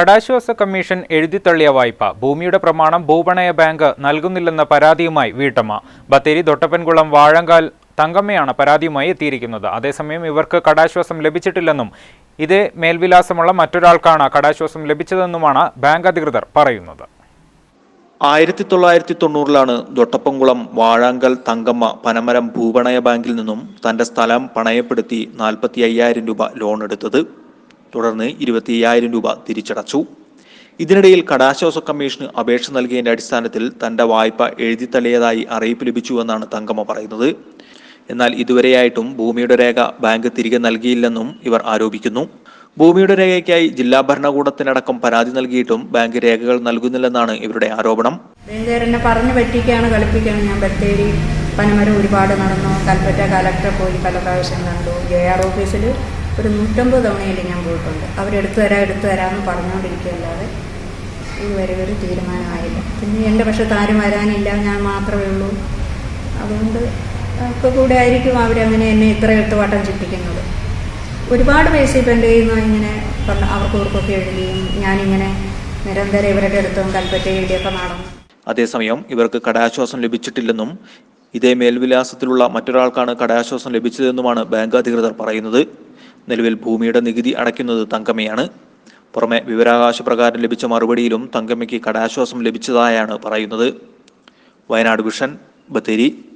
കടാശ്വാസ commission എഴുതിത്തള്ളിയ വായ്പ ഭൂമിയുടെ പ്രമാണം ഭൂപണയ ബാങ്ക് നൽകുന്നില്ലെന്ന പരാതിയുമായി വീട്ടമ്മ. ബത്തേരി തൊട്ടപ്പൻകുളം വാഴങ്കാൽ തങ്കമ്മയാണ് പരാതിയുമായി എത്തിയിരിക്കുന്നത്. അതേസമയം ഇവർക്ക് കടാശ്വാസം ലഭിച്ചിട്ടില്ലെന്നും ഇതേ മേൽവിലാസമുള്ള മറ്റൊരാൾക്കാണ് കടാശ്വാസം ലഭിച്ചതെന്നുമാണ് ബാങ്ക് അധികൃതർ പറയുന്നത്. ആയിരത്തി തൊള്ളായിരത്തി തൊണ്ണൂറിലാണ് ദൊട്ടപ്പംകുളം വാഴാങ്കൽ തങ്കമ്മ പനമരം ഭൂപണയ ബാങ്കിൽ നിന്നും തന്റെ സ്ഥലം പണയപ്പെടുത്തി നാൽപ്പത്തി അയ്യായിരം രൂപ ലോൺ എടുത്തത് തുടർന്ന് ഇരുപത്തി അയ്യായിരം രൂപ തിരിച്ചടച്ചു. ഇതിനിടയിൽ കടാശ്വാസ കമ്മീഷന് അപേക്ഷ നൽകിയതിന്റെ അടിസ്ഥാനത്തിൽ തന്റെ വായ്പ എഴുതിത്തള്ളിയതായി അറിയിപ്പ് ലഭിച്ചുവെന്നാണ് തങ്കമ്മ പറയുന്നത്. എന്നാൽ ഇതുവരെയായിട്ടും ഭൂമിയുടെ രേഖ ബാങ്ക് തിരികെ നൽകിയില്ലെന്നും ഇവർ ആരോപിക്കുന്നു. ഭൂമിയുടെ രേഖയ്ക്കായി ജില്ലാ ഭരണകൂടത്തിനടക്കം പരാതി നൽകിയിട്ടും ബാങ്ക് രേഖകൾ നൽകുന്നില്ലെന്നാണ് ഇവരുടെ ആരോപണം. ബാങ്കുകാർ എന്നെ പറഞ്ഞു പറ്റിക്കാണ് കളിപ്പിക്കുകയാണ്. ഞാൻ ബത്തേരി പനമരം ഒരുപാട് നടന്നു. കൽപ്പറ്റ കലക്ടറെ പോയി പല പ്രാവശ്യം കണ്ടു. ജെ ആർ ഓഫീസിൽ ഒരു നൂറ്റമ്പത് തവണയായിട്ട് ഞാൻ പോയിട്ടുണ്ട്. അവരെടുത്തു തരാം എടുത്തു തരാമെന്ന് പറഞ്ഞുകൊണ്ടിരിക്കുകയല്ലാതെ ഇതുവരെ ഒരു തീരുമാനമായില്ല. പിന്നെ എന്റെ പക്ഷത്ത് ആരും വരാനില്ല ഞാൻ മാത്രമേ ഉള്ളൂ. അതുകൊണ്ട് ഒക്കെ കൂടെ ആയിരിക്കും അവരങ്ങനെ എന്നെ ഇത്ര എട്ട് വട്ടം ചുറ്റിക്കുന്നത് ഒരുപാട് ഇപ്പം എന്റെ കയ്യിൽ നിന്ന് ഇങ്ങനെ പറഞ്ഞു അവർക്ക് ഇവർക്കൊക്കെ എഴുതിയും ഞാനിങ്ങനെ നിരന്തരം ഇവരുടെ അടുത്തും കൽപ്പറ്റ എഴുതിയൊക്കെ നടന്നു. അതേസമയം ഇവർക്ക് കടാശ്വാസം ലഭിച്ചിട്ടില്ലെന്നും ഇതേ മേൽവിലാസത്തിലുള്ള മറ്റൊരാൾക്കാണ് കടാശ്വാസം ലഭിച്ചതെന്നുമാണ് ബാങ്ക് അധികൃതർ പറയുന്നത്. നിലവിൽ ഭൂമിയുടെ നികുതി അടയ്ക്കുന്നത് തങ്കമ്മയാണ്. പുറമെ വിവരാവകാശ പ്രകാരം ലഭിച്ച മറുപടിയിലും തങ്കമ്മയ്ക്ക് കടാശ്വാസം ലഭിച്ചതായാണ് പറയുന്നത്. വയനാട് വിഷൻ ബത്തേരി.